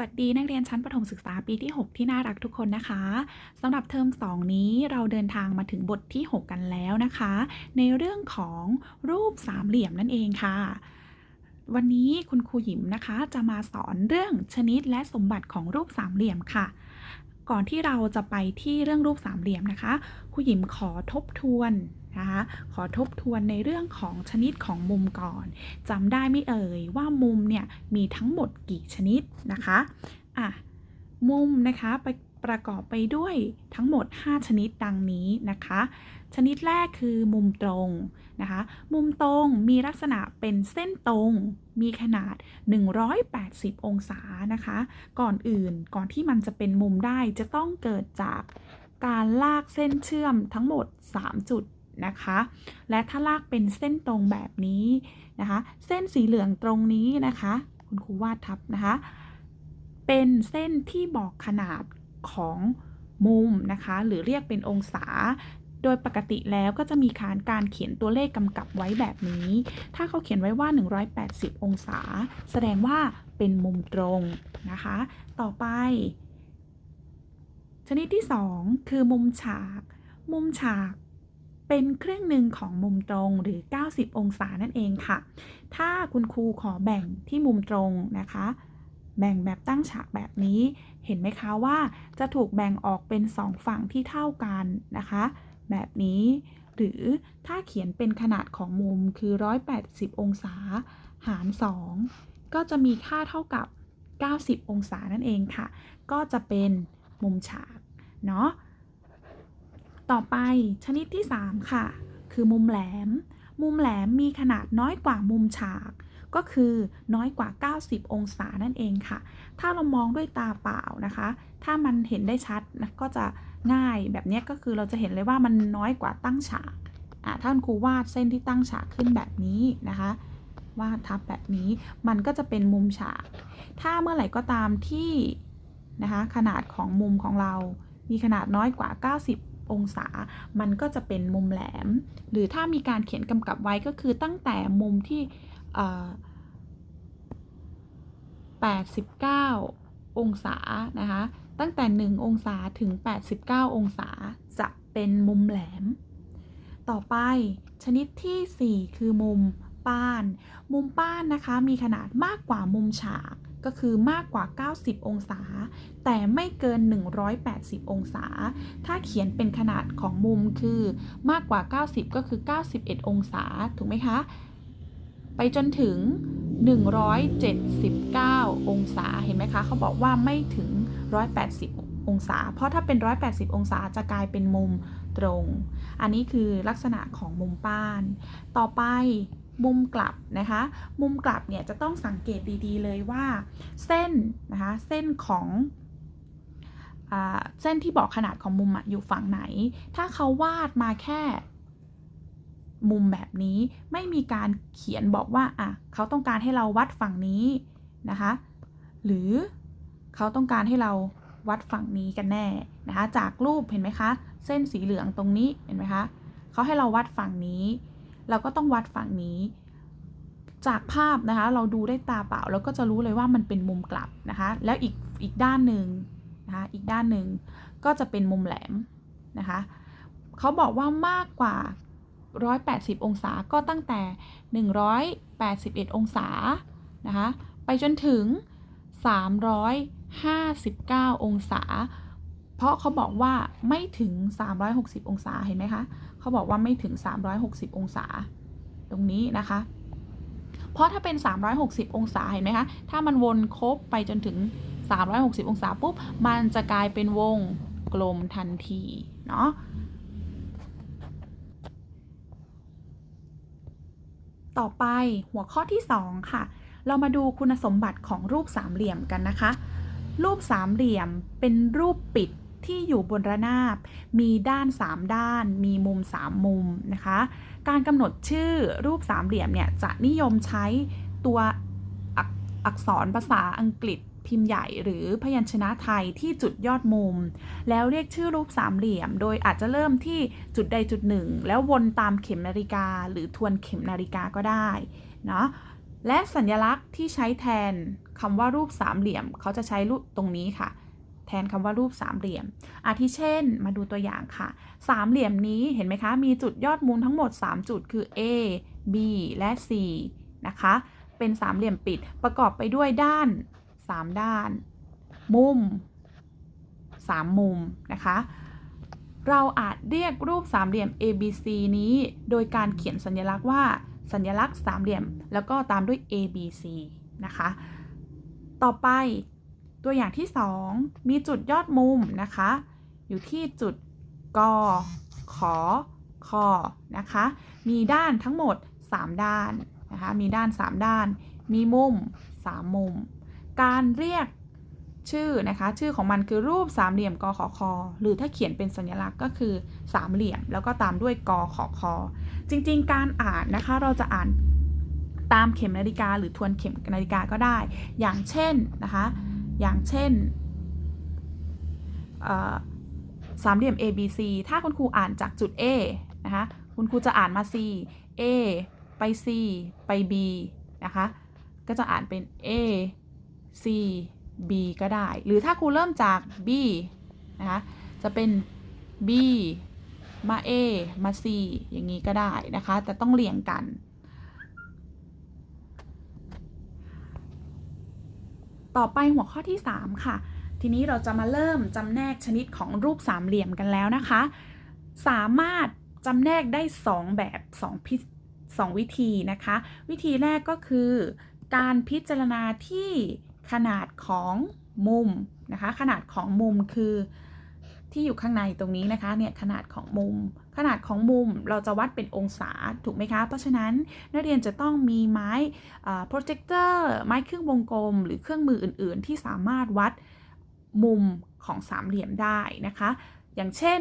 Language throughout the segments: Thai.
สวัสดีนักเรียนชั้นประถมศึกษาปีที่ 6 ที่น่ารักทุกคนนะคะสำหรับเทอม 2 นี้เราเดินทางมาถึงบทที่ 6 กันแล้วนะคะ ในเรื่องของรูปสามเหลี่ยมนั่นเองค่ะ วันนี้คุณครูหยิมนะคะจะมาสอนเรื่องชนิดและสมบัติของรูปสามเหลี่ยมค่ะ ก่อนที่เราจะไปที่เรื่องรูปสามเหลี่ยมนะคะครูหยิมขอทบทวน นะคะขอทบทวนในเรื่องของชนิดของมุมก่อนจำได้ไม่เอ่ยว่ามุมเนี่ยมีทั้งหมดกี่ชนิดนะคะอะมุมนะคะไปประกอบไปด้วยทั้งหมด 5 ชนิดดังนี้นะคะ ชนิดแรกคือมุมตรงนะคะ มุมตรงมีลักษณะเป็นเส้นตรง มีขนาด 180 องศานะคะ ก่อนอื่นก่อนที่มันจะเป็นมุมได้จะต้องเกิดจากการลากเส้นเชื่อมทั้งหมด 3 จุด นะคะ และถ้าลากเป็นเส้นตรงแบบนี้นะคะ เส้นสีเหลืองตรงนี้นะคะ คุณครูวาดทับนะคะ เป็นเส้นที่บอกขนาดของมุมนะคะ หรือเรียกเป็นองศาโดยปกติแล้วก็จะมีการการเขียนตัวเลขกำกับไว้แบบนี้ ถ้าเขาเขียนไว้ว่า 180 องศา แสดงว่าเป็นมุมตรงนะคะ ต่อไป ชนิดที่ 2 คือมุมฉาก มุมฉาก เป็นครึ่งหนึ่งของมุมตรงหรือ 90 องศานั่นเองค่ะ ถ้าคุณครูขอแบ่งที่มุมตรงนะคะ แบ่งแบบตั้งฉากแบบนี้ เห็นไหมคะว่าจะถูกแบ่งออกเป็น 2 ฝั่งที่เท่ากันนะคะ แบบนี้ หรือถ้าเขียนเป็นขนาดของมุมคือ 180 องศา หาร 2 ก็จะมีค่าเท่ากับ 90 องศานั่นเองค่ะ ก็จะเป็นมุมฉาก เนาะ ต่อไปชนิดที่ 3 ค่ะ คือมุมแหลม มุมแหลมมีขนาดน้อยกว่ามุมฉาก ก็คือน้อยกว่า 90 องศานั่นเองค่ะ ถ้าเรามองด้วยตาเปล่านะคะ ถ้ามันเห็นได้ชัดนะก็จะง่ายแบบนี้ก็คือเราจะเห็นเลยว่ามันน้อยกว่าตั้งฉากอะถ้าคุณครูวาดเส้นที่ตั้งฉากขึ้นแบบนี้นะคะวาดทับแบบนี้มันก็จะเป็นมุมฉาก ถ้าเมื่อไหร่ก็ตามที่นะคะขนาดของมุมของเรา มีขนาดน้อยกว่า 90 องศา มันก็จะเป็นมุมแหลม หรือถ้ามีการเขียนกำกับไว้ก็คือตั้งแต่มุมที่ 89 องศานะคะ ตั้งแต่ 1 องศาถึง 89 องศาจะเป็นมุมแหลม ต่อไปชนิดทีสี่4 คือมุมป้าน มุมป้านนะคะมีขนาดมากกว่ามุมฉาก ก็คือมากกว่า 90 องศา แต่ไม่เกิน 180 องศา ถ้าเขียนเป็นขนาดของมุมคือมากกว่า 90 ก็คือ 91 องศา ถูกไหมคะ ไปจนถึง 179 องศา เห็นไหมคะ เขาบอกว่าไม่ถึง 180 องศา เพราะถ้าเป็น 180 องศาจะกลายเป็นมุมตรง อันนี้คือลักษณะของมุมป้าน ต่อไป มุมกลับนะคะ มุมกลับเนี่ยจะต้องสังเกตดีๆเลยว่า เส้นนะคะเส้นของอเส้นที่บอกขนาดของมุมออยู่ฝั่งไหน ถ้าเขาวาดมาแค่มุมแบบนี้ไม่มีการเขียนบอกว่าอะเขาต้องการให้เราวัดฝั่งนี้นะคะ หรือเขาต้องการให้เราวัดฝั่งนี้กันแน่นะคะ จากรูปเห็นไหมคะ เส้นสีเหลืองตรงนี้เห็นไหมคะเขาให้เราวัดฝั่งนี้ เราก็ต้องวัดฝั่งนี้ จากภาพนะคะ เราดูได้ตาเปล่าเราก็จะรู้เลยว่ามันเป็นมุมกลับนะคะ แล้วอีกอีกด้านหนึ่งนะคะอีกด้านหนึ่งก็จะเป็นมุมแหลมนะคะเขาบอกว่ามากกว่า 180 องศาก็ตั้งแต่ 181 องศานะคะไปจนถึง 359 องศา เพราะเขาบอกว่าไม่ถึง 360 องศาเห็นไหมคะเขาบอกว่าไม่ถึง 360 องศา ตรงนี้นะคะ เพราะถ้าเป็น 360 องศาเห็นไหมคะถ้ามันวนครบไปจนถึง 360 องศาปุ๊บมันจะกลายเป็นวงกลมทันทีเนาะต่อไปหัวข้อที่ 2 ค่ะ เรามาดูคุณสมบัติของรูปสามเหลี่ยมกันนะคะ รูปสามเหลี่ยมเป็นรูปปิด ที่อยู่บนระนาบ มีด้าน 3 ด้าน มีมุม 3 มุมนะคะ การกำหนดชื่อรูปสามเหลี่ยมเนี่ยจะนิยมใช้ตัวอักอักษรภาษาอังกฤษพิมพ์ใหญ่หรือพยัญชนะไทยที่จุดยอดมุม แล้วเรียกชื่อรูปสามเหลี่ยม โดยอาจจะเริ่มที่จุดใดจุดหนึ่ง แล้ววนตามเข็มนาฬิกา หรือทวนเข็มนาฬิกาก็ได้เนาะและสัญลักษณ์ที่ใช้แทนคำว่ารูปสามเหลี่ยม เขาจะใช้รูปตรงนี้ค่ะ แทนคำว่ารูปสามเหลี่ยม อาทิเช่น มาดูตัวอย่างค่ะ สามเหลี่ยมนี้เห็นไหมคะ มีจุดยอดมุมทั้งหมด 3 จุดคือ A B และ C นะคะ เป็นสามเหลี่ยมปิดประกอบไปด้วยด้าน 3 ด้าน มุม 3 มุมนะคะ เราอาจเรียกรูปสามเหลี่ยม ABC นี้ โดยการเขียนสัญลักษณ์ว่า สัญลักษณ์สามเหลี่ยม แล้วก็ตามด้วย ABC นะคะ ต่อไป ตัวอย่างที่ 2 มีจุดยอดมุมนะคะ อยู่ที่จุดกขอคอนะคะ มีด้านทั้งหมด 3 ด้านนะคะ มีด้าน 3 ด้าน มีมุม 3 มุม การเรียกชื่อนะคะ ชื่อของมันคือรูปสามเหลี่ยมกขอคอ หรือถ้าเขียนเป็นสัญลักษณ์ก็คือสามเหลี่ยม แล้วก็ตามด้วยกขอคอ จริงๆ การอ่านนะคะ เราจะอ่านตามเข็มนาฬิกาหรือทวนเข็มนาฬิกาก็ได้ อย่างเช่นนะคะ อย่างเช่นสามเหลี่ยม ABC ถ้าคุณครูอ่านจากจุด A นะคะคุณครูจะอ่านมา C A ไป C ไป B นะคะก็จะอ่านเป็น A C B ก็ได้ หรือถ้าครูเริ่มจาก B นะคะจะเป็น B มา A มา C อย่างนี้ก็ได้นะคะ แต่ต้องเรียงกัน ต่อไปหัวข้อที่ 3 ค่ะ ทีนี้เราจะมาเริ่มจำแนกชนิดของรูปสามเหลี่ยมกันแล้วนะคะ สามารถจำแนกได้ 2 แบบ2พิสองวิธีนะคะ วิธีแรกก็คือ การพิจารณาที่ขนาดของมุมนะคะ ขนาดของมุมคือที่อยู่ข้างในตรงนี้นะคะเนี่ยขนาดของมุม ขนาดของมุมเราจะวัดเป็นองศาถูกไหมคะ เพราะฉะนั้นนักเรียนจะต้องมีไม้โปรเจคเตอร์ไม้เครื่องวงกลม หรือเครื่องมืออื่น ๆ ที่สามารถวัดมุมของสามเหลี่ยมได้นะคะ อย่างเช่น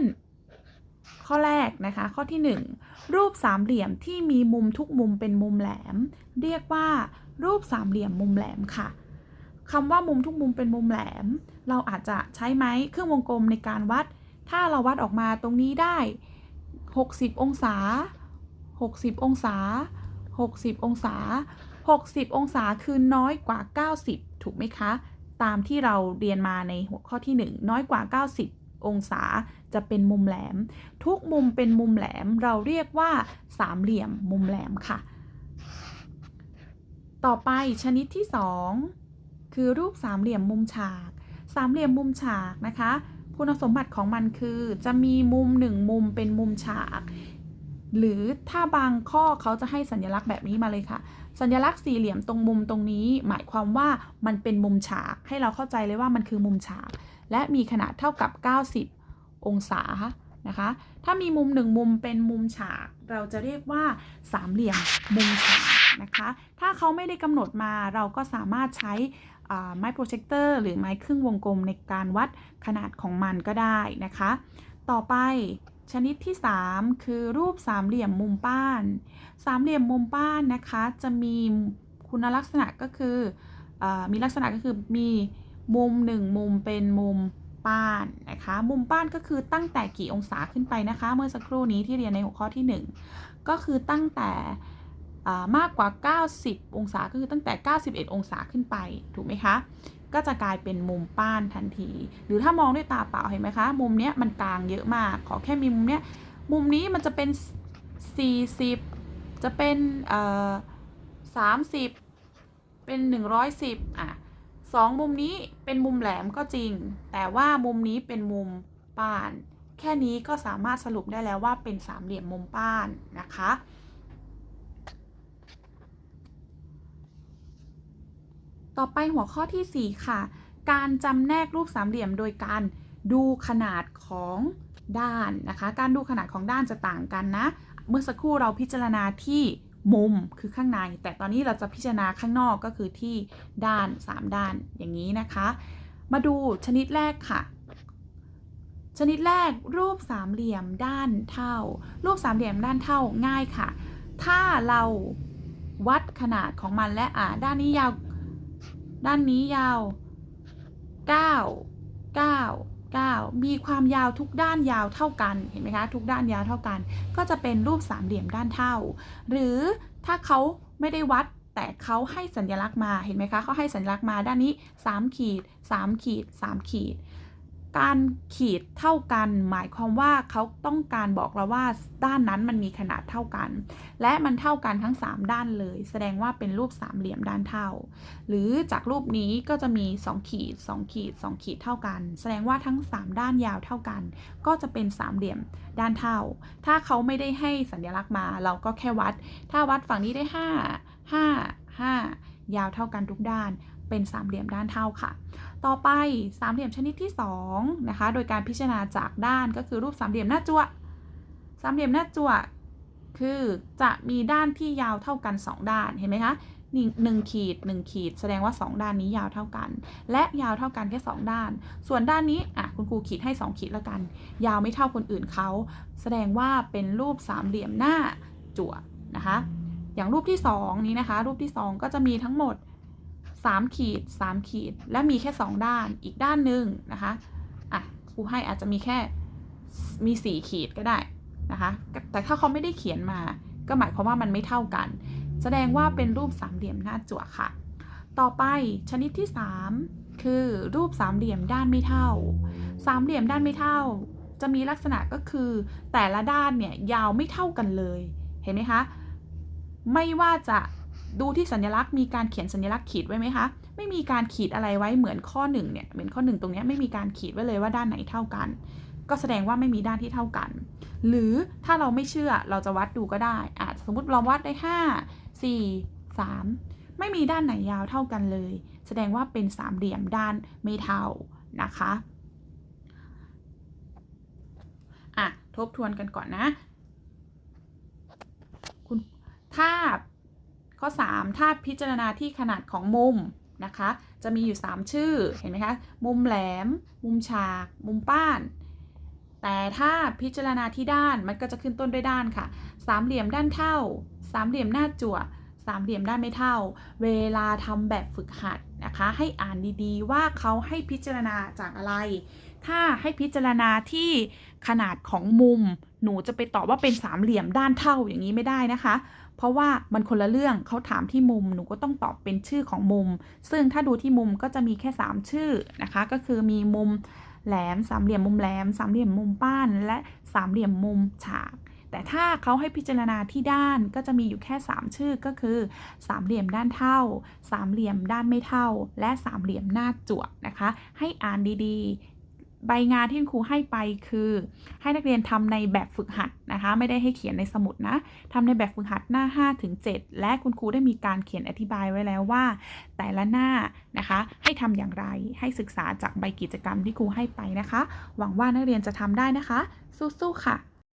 ข้อแรกนะคะ ข้อที่ 1 รูปสามเหลี่ยมที่มีมุมทุกมุมเป็นมุมแหลม เรียกว่ารูปสามเหลี่ยมมุมแหลมค่ะคำว่ามุมทุกมุมเป็นมุมแหลม เราอาจจะใช้ไม้เครื่องวงกลมในการวัด ถ้าเราวัดออกมาตรงนี้ได้ 60 องศา 60 องศา 60 องศา 60 องศาคือน้อยกว่า 90 ถูกไหมคะ ตามที่เราเรียนมาในหัวข้อที่ 1 น้อยกว่า 90 องศาจะเป็นมุมแหลม ทุกมุมเป็นมุมแหลม เราเรียกว่าสามเหลี่ยมมุมแหลมค่ะ ต่อไปชนิดที่ 2 คือรูปสามเหลี่ยมมุมฉาก สามเหลี่ยมมุมฉากนะคะ คุณสมบัติของมันคือจะมีมุมหนึ่งมุมเป็นมุมฉาก หรือถ้าบางข้อเขาจะให้สัญลักษณ์แบบนี้มาเลยค่ะ สัญลักษณ์สี่เหลี่ยมตรงมุมตรงนี้ หมายความว่ามันเป็นมุมฉาก ให้เราเข้าใจเลยว่ามันคือมุมฉาก และมีขนาดเท่ากับ 90 องศานะคะ ถ้ามีมุมหนึ่งมุมเป็นมุมฉาก เราจะเรียกว่าสามเหลี่ยมมุมฉาก นะคะ ถ้าเขาไม่ได้กำหนดมาเราก็สามารถใช้ไม้โปรเจคเตอร์หรือไม้ครึ่งวงกลมในการวัดขนาดของมันก็ได้นะคะ ต่อไปชนิดที่ 3 คือรูปสามเหลี่ยมมุมป้าน สามเหลี่ยมมุมป้านนะคะ จะมีคุณลักษณะก็คืออมีลักษณะก็คือมีมุม 1 มุมเป็นมุมป้านนะคะ มุมป้านก็คือตั้งแต่กี่องศาขึ้นไปนะคะ เมื่อสักครู่นี้ที่เรียนในหัวข้อที่ 1 ก็คือตั้งแต่ มากกว่า 90 องศาก็คือตั้งแต่ 91 องศาขึ้นไปถูกไหมคะก็จะกลายเป็นมุมป้านทันที หรือถ้ามองด้วยตาเปล่าเห็นไหมคะ มุมเนี้ยมันกลางเยอะมาก ขอแค่มีมุมเนี้ยมุมนี้มันจะเป็น 40 จะเป็นเอ่อ30 เป็น 110อะสองมุมนี้เป็นมุมแหลมก็จริง แต่ว่ามุมนี้เป็นมุมป้าน แค่นี้ก็สามารถสรุปได้แล้วว่าเป็นสามเหลี่ยมมุมป้านนะคะ ต่อไปหัวข้อที่ 4 ค่ะ การจำแนกรูปสามเหลี่ยมโดยการดูขนาดของด้านนะคะ การดูขนาดของด้านจะต่างกันนะ เมื่อสักครู่เราพิจารณาที่มุมคือข้างใน แต่ตอนนี้เราจะพิจารณาข้างนอกก็คือที่ด้าน 3 ด้านอย่างนี้นะคะ มาดูชนิดแรกค่ะ ชนิดแรกรูปสามเหลี่ยมด้านเท่า รูปสามเหลี่ยมด้านเท่าง่ายค่ะ ถ้าเราวัดขนาดของมันและอ่าด้านนี้ยาว ด้านนี้ยาว 9 9 9 มีความยาวทุกด้านยาวเท่ากัน เห็นไหมคะ ทุกด้านยาวเท่ากัน ก็จะเป็นรูปสามเหลี่ยมด้านเท่า หรือถ้าเขาไม่ได้วัดแต่เขาให้สัญลักษณ์มา เห็นไหมคะเขาให้สัญลักษณ์มาด้านนี้ 3 ขีด 3 ขีด 3 ขีด การขีดเท่ากัน หมายความว่าเขาต้องการบอกเราว่าด้านนั้นมันมีขนาดเท่ากัน และมันเท่ากันทั้ง 3 ด้านเลย แสดงว่าเป็นรูปสามเหลี่ยมด้านเท่า หรือจากรูปนี้ก็จะมี 2 ขีด 2 ขีด 2 ขีดเท่ากัน แสดงว่าทั้ง 3 ด้านยาวเท่ากัน ก็จะเป็นสามเหลี่ยมด้านเท่า ถ้าเขาไม่ได้ให้สัญลักษณ์มา เราก็แค่วัด ถ้าวัดฝั่งนี้ได้ 5 5 5 ยาวเท่ากันทุกด้าน เป็นสามเหลี่ยมด้านเท่าค่ะ ต่อไปสามเหลี่ยมชนิดที่2นะคะ โดยการพิจารณาจากด้านก็คือรูปสามเหลี่ยมหน้าจั่วสามเหลี่ยมหน้าจั่วคือจะมีด้านที่ยาวเท่ากัน 2 ด้านเห็นไหมคะหนึ่งหนึ่งขีด 1 ขีด แสดงว่า 2 ด้านนี้ยาวเท่ากัน และยาวเท่ากันแค่ 2 ด้าน ส่วนด้านนี้อะคุณครูขีดให้ 2 ขีดแล้วกัน ยาวไม่เท่าคนอื่นเขา แสดงว่าเป็นรูปสามเหลี่ยมหน้าจั่วนะคะ อย่างรูปที่ 2 นี้นะคะ รูปที่ 2 ก็จะมีทั้งหมด 3 ขีด 3 ขีด และมีแค่ 2 ด้าน อีกด้านหนึ่งนะคะ อะครูให้อาจจะมีแค่มี 4 ขีดก็ได้นะคะ แต่ถ้าเขาไม่ได้เขียนมา ก็หมายความว่ามันไม่เท่ากัน แสดงว่าเป็นรูปสามเหลี่ยมหน้าจั่วค่ะ ต่อไปชนิดที่ 3 คือรูปสามเหลี่ยมด้านไม่เท่า สามเหลี่ยมด้านไม่เท่า จะมีลักษณะก็คือ แต่ละด้านเนี่ยยาวไม่เท่ากันเลย เห็นไหมคะ ไม่ว่าจะ ดูที่สัญลักษณ์มีการเขียนสัญลักษณ์ขีดไว้ไหมคะ ไม่มีการขีดอะไรไว้เหมือนข้อหนึ่งเนี่ยเหมือนข้อหนึ่งตรงนี้ไม่มีการขีดไว้เลยว่าด้านไหนเท่ากัน ก็แสดงว่าไม่มีด้านที่เท่ากัน หรือถ้าเราไม่เชื่อเราจะวัดดูก็ได้อาจสมมติเราวัดได้ 5 4 3 ไม่มีด้านไหนยาวเท่ากันเลย แสดงว่าเป็นสามเหลี่ยมด้านไม่เท่านะคะอะทบทวนกันก่อนนะคุณถ้า ข้อ 3 ถ้าพิจารณาที่ขนาดของมุมนะคะ จะมีอยู่ 3 ชื่อเห็นไหมคะ มุมแหลม มุมฉาก มุมป้าน แต่ถ้าพิจารณาที่ด้านมันก็จะขึ้นต้นด้วยด้านค่ะ สามเหลี่ยมด้านเท่า สามเหลี่ยมหน้าจั่วสามเหลี่ยมด้านไม่เท่า เวลาทำแบบฝึกหัดนะคะ ให้อ่านดีๆ ว่าเขาให้พิจารณาจากอะไร ถ้าให้พิจารณาที่ขนาดของมุม หนูจะไปตอบว่าเป็นสามเหลี่ยมด้านเท่าอย่างนี้ไม่ได้นะคะ เพราะว่ามันคนละเรื่องเขาถามที่มุมหนูก็ต้องตอบเป็นชื่อของมุม ซึ่งถ้าดูที่มุมก็จะมีแค่ 3 ชื่อนะคะ ก็คือมีมุมแหลมสามเหลี่ยมมุมแหลมสามเหลี่ยมมุมป้านและสามเหลี่ยมมุมฉาก แต่ถ้าเขาให้พิจารณาที่ด้านก็จะมีอยู่แค่ 3 ชื่อก็คือสามเหลี่ยมด้านเท่า สามเหลี่ยมด้านไม่เท่า และสามเหลี่ยมหน้าจั่วนะคะ ให้อ่านดีๆ ใบงานที่คุณครูให้ไปคือ ให้นักเรียนทำในแบบฝึกหัดนะคะ ไม่ได้ให้เขียนในสมุดนะทำในแบบฝึกหัดหน้า5ถึง7และคุณครูได้มีการเขียนอธิบายไว้แล้วว่า แต่ละหน้านะคะ ให้ทำอย่างไรให้ศึกษาจากใบกิจกรรมที่ครูให้ไปนะคะ หวังว่านักเรียนจะทำได้นะคะ สู้ๆค่ะ